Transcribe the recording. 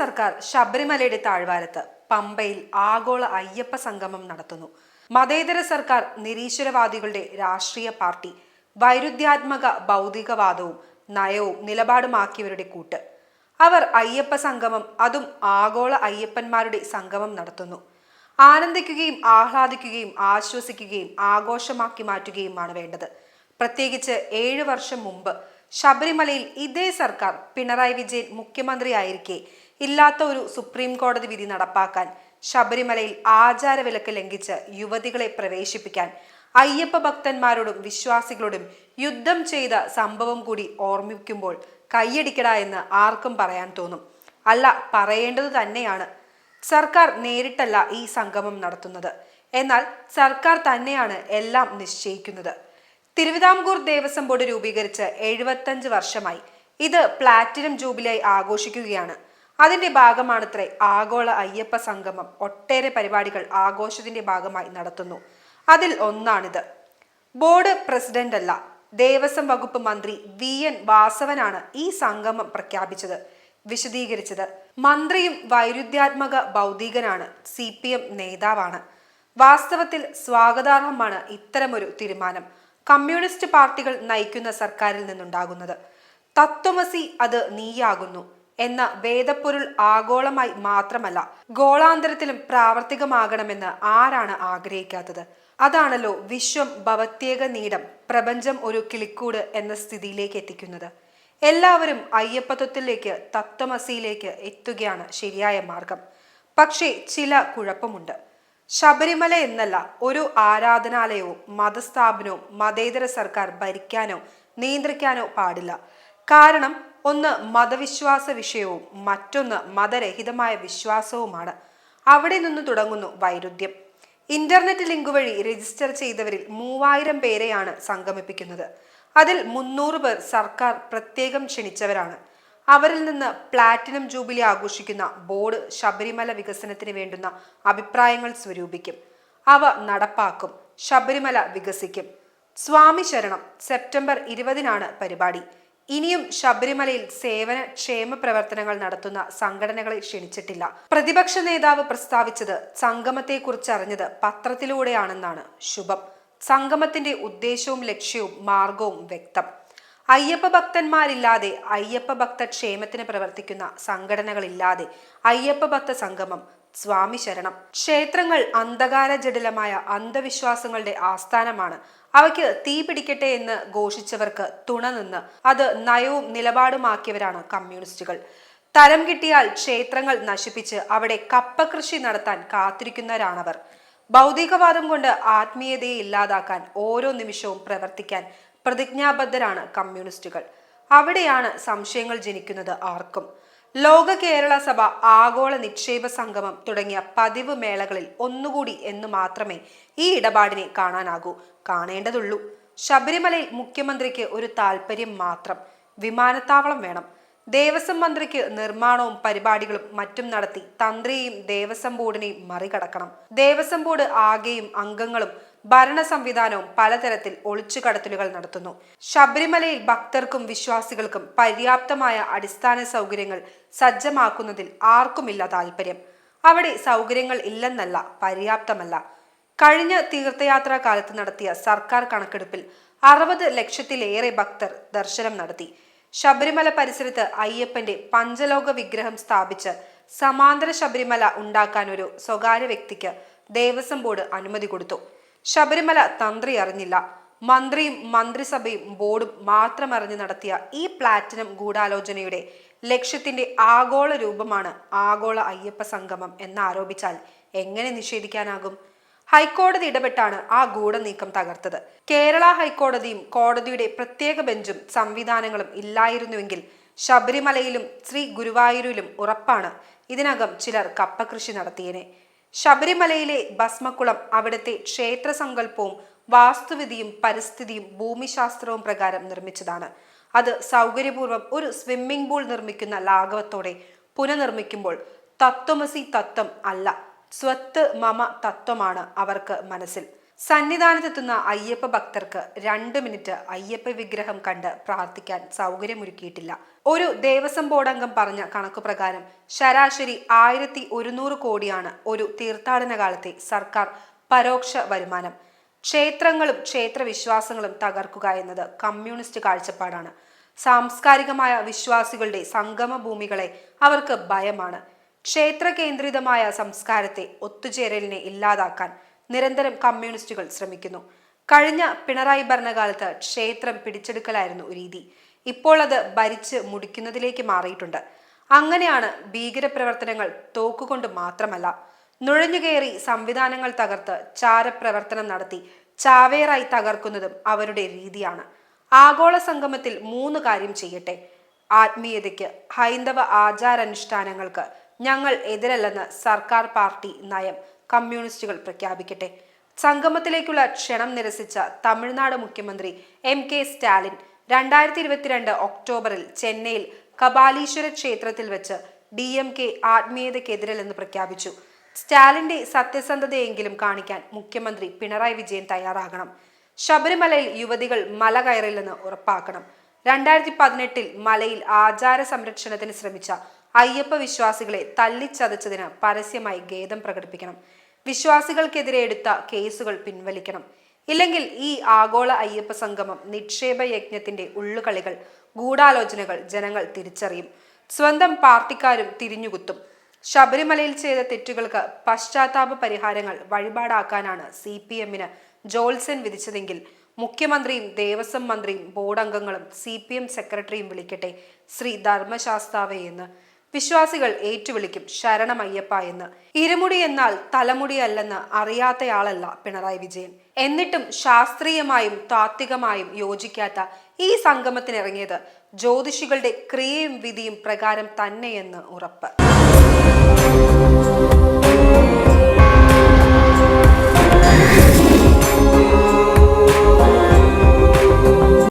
സർക്കാർ ശബരിമലയുടെ താഴ്വാരത്ത് പമ്പയിൽ ആഗോള അയ്യപ്പ സംഗമം നടത്തുന്നു. മതേതര സർക്കാർ നിരീശ്വരവാദികളുടെ രാഷ്ട്രീയ പാർട്ടി വൈരുദ്ധ്യാത്മക ഭൗതികവാദവും നയവും നിലപാടുമാക്കിയവരുടെ കൂട്ട്. അവർ അയ്യപ്പ സംഗമം അതും ആഗോള അയ്യപ്പന്മാരുടെ സംഗമം നടത്തുന്നു. ആനന്ദിക്കുകയും ആഹ്ലാദിക്കുകയും ആശ്വസിക്കുകയും ആഘോഷമാക്കി മാറ്റുകയുമാണ് വേണ്ടത്. പ്രത്യേകിച്ച് ഏഴു വർഷം മുമ്പ് ശബരിമലയിൽ ഇതേ സർക്കാർ പിണറായി വിജയൻ മുഖ്യമന്ത്രിയായിരിക്കെ ഇല്ലാത്ത ഒരു സുപ്രീം കോടതി വിധി നടപ്പാക്കാൻ ശബരിമലയിൽ ആചാരവിലക്ക് ലംഘിച്ച് യുവതികളെ പ്രവേശിപ്പിക്കാൻ അയ്യപ്പ ഭക്തന്മാരോടും വിശ്വാസികളോടും യുദ്ധം ചെയ്ത സംഭവം കൂടി ഓർമ്മിക്കുമ്പോൾ കൈയടിക്കട എന്ന് ആർക്കും പറയാൻ തോന്നും. അല്ല പറയേണ്ടത് തന്നെയാണ്. സർക്കാർ നേരിട്ടല്ല ഈ സംഗമം നടത്തുന്നത്. എന്നാൽ സർക്കാർ തന്നെയാണ് എല്ലാം നിശ്ചയിക്കുന്നത്. തിരുവിതാംകൂർ ദേവസ്വം ബോർഡ് രൂപീകരിച്ച് എഴുപത്തഞ്ച് വർഷമായി ഇത് പ്ലാറ്റിനം ജൂബിലിയായി ആഘോഷിക്കുകയാണ്. അതിന്റെ ഭാഗമാണത്രേ ആഗോള അയ്യപ്പ സംഗമം. ഒട്ടേറെ പരിപാടികൾ ആഘോഷത്തിന്റെ ഭാഗമായി നടത്തുന്നു. അതിൽ ഒന്നാണിത്. ബോർഡ് പ്രസിഡന്റ് അല്ല ദേവസ്വം വകുപ്പ് മന്ത്രി വി. എൻ. വാസവനാണ് ഈ സംഗമം പ്രഖ്യാപിച്ചത്. വിശദീകരിച്ചത് മന്ത്രിയും വൈരുദ്ധ്യാത്മക ഭൗതികനാണ് സി പി എം നേതാവാണ്. വാസ്തവത്തിൽ സ്വാഗതാർഹമാണ് ഇത്തരമൊരു തീരുമാനം. കമ്മ്യൂണിസ്റ്റ് പാർട്ടികൾ നയിക്കുന്ന സർക്കാരിൽ നിന്നുണ്ടാകുന്നത്. തത്വമസി അത് നീയാകുന്നു. എന്ന വേദപ്പൊരുൾ ആഗോളമായി മാത്രമല്ല ഗോളാന്തരത്തിലും പ്രാവർത്തികമാകണമെന്ന് ആരാണ് ആഗ്രഹിക്കാത്തത്? അതാണല്ലോ വിശ്വം ഭവത്യേക നീടം പ്രപഞ്ചം ഒരു കിളിക്കൂട് എന്ന സ്ഥിതിയിലേക്ക് എത്തിക്കുന്നത്. എല്ലാവരും അയ്യപ്പത്വത്തിലേക്ക് തത്വമസിയിലേക്ക് എത്തുകയാണ് ശരിയായ മാർഗം. പക്ഷേ ചില കുഴപ്പമുണ്ട്. ശബരിമല എന്നല്ല ഒരു ആരാധനാലയവും മതസ്ഥാപനവും മതേതര സർക്കാർ ഭരിക്കാനോ നിയന്ത്രിക്കാനോ പാടില്ല. കാരണം ഒന്ന് മതവിശ്വാസ വിഷയവും മറ്റൊന്ന് മതരഹിതമായ വിശ്വാസവുമാണ്. അവിടെ നിന്ന് തുടങ്ങുന്നു വൈരുദ്ധ്യം. ഇന്റർനെറ്റ് ലിങ്ക് വഴി രജിസ്റ്റർ ചെയ്തവരിൽ മൂവായിരം പേരെയാണ് സംഗമിപ്പിക്കുന്നത്. അതിൽ മുന്നൂറ് പേർ സർക്കാർ പ്രത്യേകം ക്ഷണിച്ചവരാണ്. അവരിൽ നിന്ന് പ്ലാറ്റിനം ജൂബിലി ആഘോഷിക്കുന്ന ബോർഡ് ശബരിമല വികസനത്തിന് വേണ്ടുന്ന അഭിപ്രായങ്ങൾ സ്വരൂപിക്കും. അവ നടപ്പാക്കും ശബരിമല വികസിക്കും. സ്വാമി ശരണം സെപ്റ്റംബർ ഇരുപതിനാണ് പരിപാടി. ഇനിയും ശബരിമലയിൽ സേവന ക്ഷേമ പ്രവർത്തനങ്ങൾ നടത്തുന്ന സംഘടനകളെ ക്ഷണിച്ചിട്ടില്ല. പ്രതിപക്ഷ നേതാവ് പ്രസ്താവിച്ചത് സംഗമത്തെക്കുറിച്ച് അറിഞ്ഞത് പത്രത്തിലൂടെയാണെന്നാണ് ശുഭം. സംഗമത്തിന്റെ ഉദ്ദേശവും ലക്ഷ്യവും മാർഗവും വ്യക്തം. അയ്യപ്പ ഭക്തന്മാരില്ലാതെ അയ്യപ്പ ഭക്ത ക്ഷേമത്തിന് പ്രവർത്തിക്കുന്ന സംഘടനകളില്ലാതെ അയ്യപ്പ ഭക്ത സംഗമം സ്വാമി ശരണം ക്ഷേത്രങ്ങൾ അന്ധകാര ജടിലമായ അന്ധവിശ്വാസങ്ങളുടെ ആസ്ഥാനമാണ് അവയ്ക്ക് തീ പിടിക്കട്ടെ എന്ന് ഘോഷിച്ചവർക്ക് തുണ നിന്ന് അത് നയവും നിലപാടുമാക്കിയവരാണ് കമ്മ്യൂണിസ്റ്റുകൾ. തരം കിട്ടിയാൽ ക്ഷേത്രങ്ങൾ നശിപ്പിച്ച് അവിടെ കപ്പ കൃഷി നടത്താൻ കാത്തിരിക്കുന്നവരാണവർ. ഭൗതികവാദം കൊണ്ട് ആത്മീയതയെ ഇല്ലാതാക്കാൻ ഓരോ നിമിഷവും പ്രവർത്തിക്കാൻ പ്രതിജ്ഞാബദ്ധരാണ് കമ്മ്യൂണിസ്റ്റുകൾ. അവിടെയാണ് സംശയങ്ങൾ ജനിക്കുന്നത് ആർക്കും. ലോക കേരള സഭ ആഗോള നിക്ഷേപ സംഗമം തുടങ്ങിയ പതിവ് മേളകളിൽ ഒന്നുകൂടി എന്ന് മാത്രമേ ഈ ഇടപാടിനെ കാണാനാകൂ. കാണേണ്ടതുള്ളൂ. ശബരിമലയിൽ മുഖ്യമന്ത്രിക്ക് ഒരു താല്പര്യം മാത്രം. വിമാനത്താവളം വേണം. ദേവസ്വം മന്ത്രിക്ക് നിർമ്മാണവും പരിപാടികളും മറ്റും നടത്തി തന്ത്രിയെയും ദേവസ്വം ബോർഡിനെയും മറികടക്കണം. ദേവസ്വം ബോർഡ് ആകെയും അംഗങ്ങളും ഭരണ സംവിധാനവും പലതരത്തിൽ ഒളിച്ചുകടത്തലുകൾ നടത്തുന്നു. ശബരിമലയിൽ ഭക്തർക്കും വിശ്വാസികൾക്കും പര്യാപ്തമായ അടിസ്ഥാന സൗകര്യങ്ങൾ സജ്ജമാക്കുന്നതിൽ ആർക്കുമില്ല താല്പര്യം അവിടെ സൗകര്യങ്ങൾ ഇല്ലെന്നല്ല പര്യാപ്തമല്ല. കഴിഞ്ഞ തീർത്ഥയാത്രാ കാലത്ത് നടത്തിയ സർക്കാർ കണക്കെടുപ്പിൽ അറുപത് ലക്ഷത്തിലേറെ ഭക്തർ ദർശനം നടത്തി. ശബരിമല പരിസരത്ത് അയ്യപ്പന്റെ പഞ്ചലോക വിഗ്രഹം സ്ഥാപിച്ച് സമാന്തര ശബരിമല ഉണ്ടാക്കാൻ ഒരു സ്വകാര്യ വ്യക്തിക്ക് ദേവസ്വം ബോർഡ് അനുമതി കൊടുത്തു. ശബരിമല തന്ത്രി അറിഞ്ഞില്ല. മന്ത്രിയും മന്ത്രിസഭയും ബോർഡും മാത്രം അറിഞ്ഞ് നടത്തിയ ഈ പ്ലാറ്റിനം ഗൂഢാലോചനയുടെ ലക്ഷ്യത്തിന്റെ ആഗോള രൂപമാണ് ആഗോള അയ്യപ്പ സംഗമം എന്നാരോപിച്ചാൽ എങ്ങനെ നിഷേധിക്കാനാകും? ഹൈക്കോടതി ഇടപെട്ടാണ് ആ ഗൂഢനീക്കം തകർത്തത്. കേരള ഹൈക്കോടതിയും കോടതിയുടെ പ്രത്യേക ബെഞ്ചും സംവിധാനങ്ങളും ഇല്ലായിരുന്നുവെങ്കിൽ ശബരിമലയിലും ശ്രീ ഗുരുവായൂരിലും ഉറപ്പാണ് ഇതിനകം ചിലർ കപ്പകൃഷി നടത്തിയേനെ. ശബരിമലയിലെ ഭസ്മക്കുളം അവിടുത്തെ ക്ഷേത്ര സങ്കല്പവും വാസ്തുവിധിയും പരിസ്ഥിതിയും ഭൂമിശാസ്ത്രവും പ്രകാരം നിർമ്മിച്ചതാണ്. അത് സൗകര്യപൂർവം ഒരു സ്വിമ്മിംഗ് പൂൾ നിർമ്മിക്കുന്ന ലാഘവത്തോടെ പുനർനിർമ്മിക്കുമ്പോൾ തത്വമസി തത്വം അല്ല സ്വത്ത് മമ തത്വമാണ് അവർക്ക് മനസ്സിൽ. സന്നിധാനത്തെത്തുന്ന അയ്യപ്പ ഭക്തർക്ക് രണ്ട് മിനിറ്റ് അയ്യപ്പ വിഗ്രഹം കണ്ട് പ്രാർത്ഥിക്കാൻ സൗകര്യമൊരുക്കിയിട്ടില്ല. ഒരു ദേവസ്വം ബോർഡ് അംഗം പറഞ്ഞ കണക്കു പ്രകാരം ശരാശരി ആയിരത്തി ഒരുന്നൂറ് കോടിയാണ് ഒരു തീർത്ഥാടന കാലത്തെ സർക്കാർ പരോക്ഷ വരുമാനം. ക്ഷേത്രങ്ങളും ക്ഷേത്ര വിശ്വാസങ്ങളും തകർക്കുക എന്നത് കമ്മ്യൂണിസ്റ്റ് കാഴ്ചപ്പാടാണ്. സാംസ്കാരികമായ വിശ്വാസികളുടെ സംഗമ ഭൂമികളെ അവർക്ക് ഭയമാണ്. ക്ഷേത്ര കേന്ദ്രിതമായ സംസ്കാരത്തെ ഒത്തുചേരലിനെ ഇല്ലാതാക്കാൻ നിരന്തരം കമ്മ്യൂണിസ്റ്റുകൾ ശ്രമിക്കുന്നു. കഴിഞ്ഞ പിണറായി ഭരണകാലത്ത് ക്ഷേത്രം പിടിച്ചെടുക്കലായിരുന്നു രീതി. ഇപ്പോൾ അത് ഭരിച്ച് മുടിക്കുന്നതിലേക്ക് മാറിയിട്ടുണ്ട്. അങ്ങനെയാണ് ഭീകരപ്രവർത്തനങ്ങൾ തോക്കുകൊണ്ട് മാത്രമല്ല. നുഴഞ്ഞുകയറി സംവിധാനങ്ങൾ തകർത്ത് ചാരപ്രവർത്തനം നടത്തി ചാവേറായി തകർക്കുന്നതും അവരുടെ രീതിയാണ്. ആഗോള സംഗമത്തിൽ മൂന്ന് കാര്യം ചെയ്യട്ടെ. ആത്മീയതയ്ക്ക് ഹൈന്ദവ ആചാരാനുഷ്ഠാനങ്ങൾക്ക് ഞങ്ങൾ എതിരല്ലെന്ന് സർക്കാർ പാർട്ടി നയം കമ്മ്യൂണിസ്റ്റുകൾ പ്രഖ്യാപിക്കട്ടെ. സംഗമത്തിലേക്കുള്ള ക്ഷണം നിരസിച്ച തമിഴ്നാട് മുഖ്യമന്ത്രി എം കെ സ്റ്റാലിൻ രണ്ടായിരത്തി ഇരുപത്തിരണ്ട് ഒക്ടോബറിൽ ചെന്നൈയിൽ കപാലീശ്വര ക്ഷേത്രത്തിൽ വെച്ച് ഡി എം കെ ആത്മീയതയ്ക്കെതിരല്ലെന്ന് പ്രഖ്യാപിച്ചു. സ്റ്റാലിന്റെ സത്യസന്ധതയെങ്കിലും കാണിക്കാൻ മുഖ്യമന്ത്രി പിണറായി വിജയൻ തയ്യാറാകണം. ശബരിമലയിൽ യുവതികൾ മല കയറില്ലെന്ന് ഉറപ്പാക്കണം. രണ്ടായിരത്തി പതിനെട്ടിൽ മലയിൽ ആചാര സംരക്ഷണത്തിന് ശ്രമിച്ച അയ്യപ്പ വിശ്വാസികളെ തല്ലിച്ചതച്ചതിന് പരസ്യമായി ഖേദം പ്രകടിപ്പിക്കണം. വിശ്വാസികൾക്കെതിരെ എടുത്ത കേസുകൾ പിൻവലിക്കണം. ഇല്ലെങ്കിൽ ഈ ആഗോള അയ്യപ്പ സംഗമം നിക്ഷേപ യജ്ഞത്തിന്റെ ഉള്ളുകളികൾ ഗൂഢാലോചനകൾ ജനങ്ങൾ തിരിച്ചറിയും. സ്വന്തം പാർട്ടിക്കാരും തിരിഞ്ഞുകുത്തും. ശബരിമലയിൽ ചെയ്ത തെറ്റുകൾക്ക് പശ്ചാത്താപ പരിഹാരങ്ങൾ വഴിപാടാക്കാനാണ് സി പി എമ്മിന് ജോൾസൻ വിധിച്ചതെങ്കിൽ മുഖ്യമന്ത്രിയും ദേവസ്വം മന്ത്രിയും ബോർഡ് അംഗങ്ങളും സി പി എം സെക്രട്ടറിയും വിളിക്കട്ടെ ശ്രീ ധർമ്മശാസ്താവേ എന്ന്. വിശ്വാസികൾ ഏറ്റുവിളിക്കും ശരണമയ്യപ്പ എന്ന്. ഇരുമുടി എന്നാൽ തലമുടിയല്ലെന്ന് അറിയാത്തയാളല്ല പിണറായി വിജയൻ. എന്നിട്ടും ശാസ്ത്രീയമായും താത്വികമായും യോജിക്കാത്ത ഈ സംഗമത്തിനിറങ്ങിയത് ജ്യോതിഷികളുടെ ക്രിയയും വിധിയും പ്രകാരം തന്നെയെന്ന് ഉറപ്പ്.